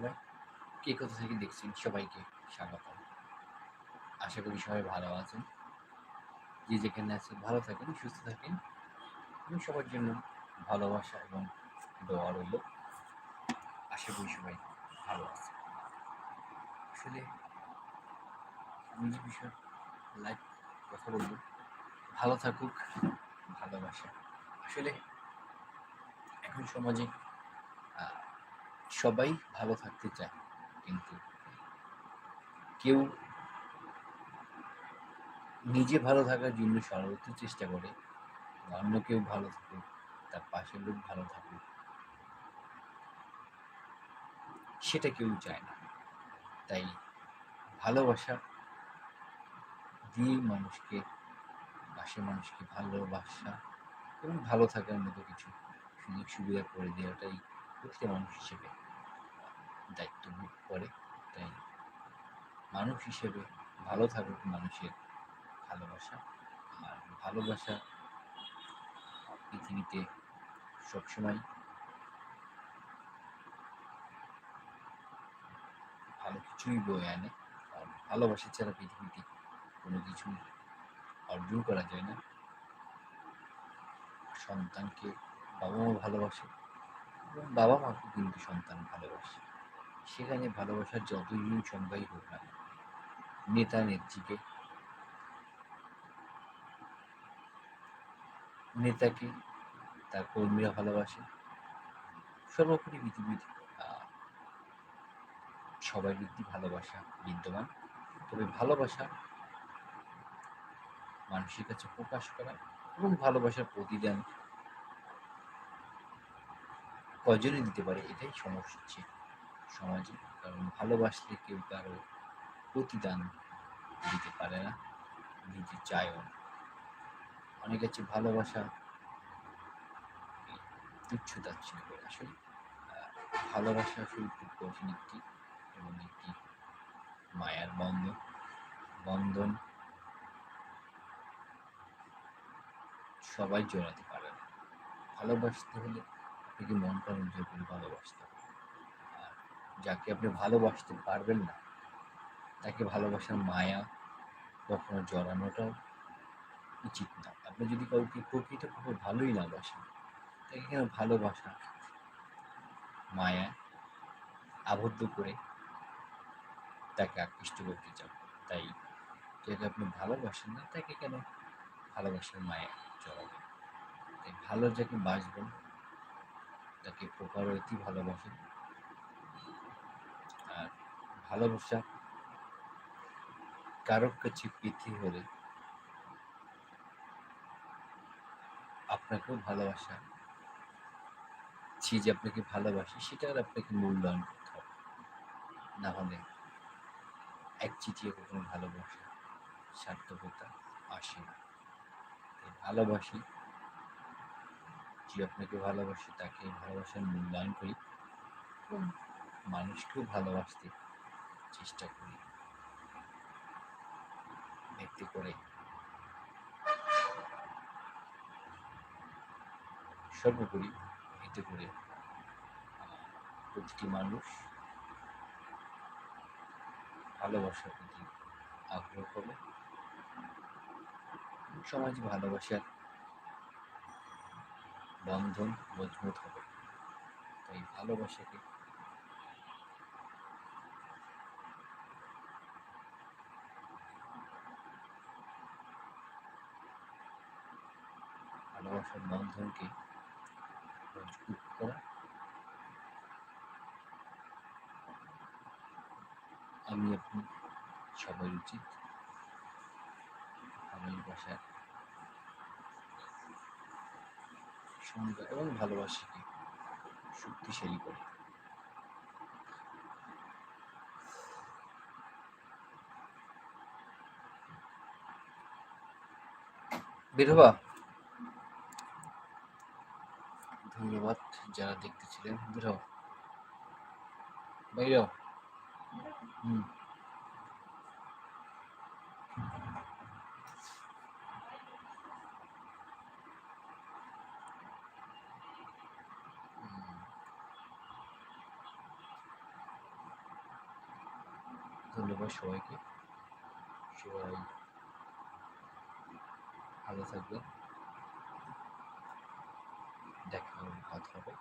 সবাই। কে কোথা থেকে দেখছেন সবাইকে স্বাগত আশা করি সবাই ভালো আছেন। যে যেখানে আছেন, ভালো থাকেন, সুস্থ থাকেন। আমি সবার জন্য ভালোবাসা এবং দোয়া রইল। আশা করি সবাই ভালো আছে আসলে আমি যে বিষয় লাইভ কথা বলব, ভালো থাকুক, ভালোবাসা। আসলে এখন সমাজে সবাই ভালো থাকতে চায়, কিন্তু কেউ নিজে ভালো থাকার জন্য সর্বোচ্চ চেষ্টা করে, অন্য কেউ ভালো থাকুক, তার পাশের লোক ভালো থাকুক, সেটা কেউ চায় না। তাই ভালোবাসা দিয়ে মানুষকে, পাশের মানুষকে ভালোবাসা এবং ভালো থাকার মতো কিছু সুযোগ সুবিধা করে দেওয়াটাই প্রতিটা মানুষ হিসেবে দায়িত্ব করে, তাই মানুষ হিসেবে ভালো থাকুক মানুষের ভালোবাসা। আর ভালোবাসা পৃথিবীতে সবসময় ভালো কিছুই বয়ে আনে। আর ভালোবাসা ছাড়া পৃথিবীতে কোনো কিছুই অর্জন করা যায় না। সন্তানকে বাবা মা ভালোবাসে এবং বাবা মাকে কিন্তু সন্তান ভালোবাসে। সেখানে ভালোবাসার যতই সংজ্ঞাই হোক না নেতা নেত্রীকে নেতাকে তার কর্মীরা ভালোবাসে। সর্বোপরি পৃথিবীর আহ, সবার ভালোবাসা বিদ্যমান। তবে ভালোবাসা মানুষের কাছে প্রকাশ করা এবং ভালোবাসার প্রতিদান কজনে দিতে পারে, এটাই সমস্যা হচ্ছে সমাজে। কারণ ভালোবাসলে কেউ কারও প্রতিদান দিতে পারে না, দিতে চায়ও না। অনেক আছে ভালোবাসা তুচ্ছ তাচ্ছিল্য করে। আসলে ভালোবাসা আসলে খুব কঠিন একটি এবং একটি মায়ার বন্ধন বন্ধন সবাই জড়াতে পারে না। ভালোবাসতে হলে আপনাকে মন প্রাণ উজ্জ্বল করে ভালোবাসতে আর যাকে আপনি ভালোবাসতে পারবেন না, তাকে ভালোবাসার মায়া কখনো জড়ানোটাও উচিত না। আপনি যদি কাউকে প্রকৃতভাবে ভালোই না বাসেন, তাকে কেন ভালোবাসা মায়া আবদ্ধ করে তাকে আকৃষ্ট করতে চান? তাই যাকে আপনি ভালোবাসেন না, তাকে কেন ভালোবাসার মায়া জড়াবেন? তাই ভালো যাকে বাসবেন তাকে প্রকারতি ভালোবাসেন আর ভালোবাসা কারোর কাছে পেতে হলে আপনাকেও ভালোবাসা সে যে আপনাকে ভালোবাসে সেটার আপনাকে মূল্যায়ন করতে হবে। না হলে এক চিঠিয়ে কখনো ভালোবাসা, সার্থকতা আসে না। ভালোবাসি যে আপনাকে ভালোবাসে তাকে ভালোবাসার মূল্যায়ন করি। এবং মানুষকেও ভালোবাসতে চেষ্টা করি। ব্যক্তি করে। সর্বোপরি এতে করে প্রতিটি মানুষ ভালোবাসার প্রতি আগ্রহ হবে সমাজ ভালোবাসার বন্ধন মজবুত হবে। তাই ভালোবাসাকে ভালোবাসার বন্ধনকে মজবুত করা। আমি আপনি সবাই উচিত ভালোবাসার সংজ্ঞা এবং ভালোবাসাকে শক্তিশালী করে। বিধবা ধন্যবাদ যারা দেখতেছিলেন বেরো বাইরেও হুম। ধন্যবাদ সবাইকে। সবাই ভালো থাকবেন। দেখা কথা হবে।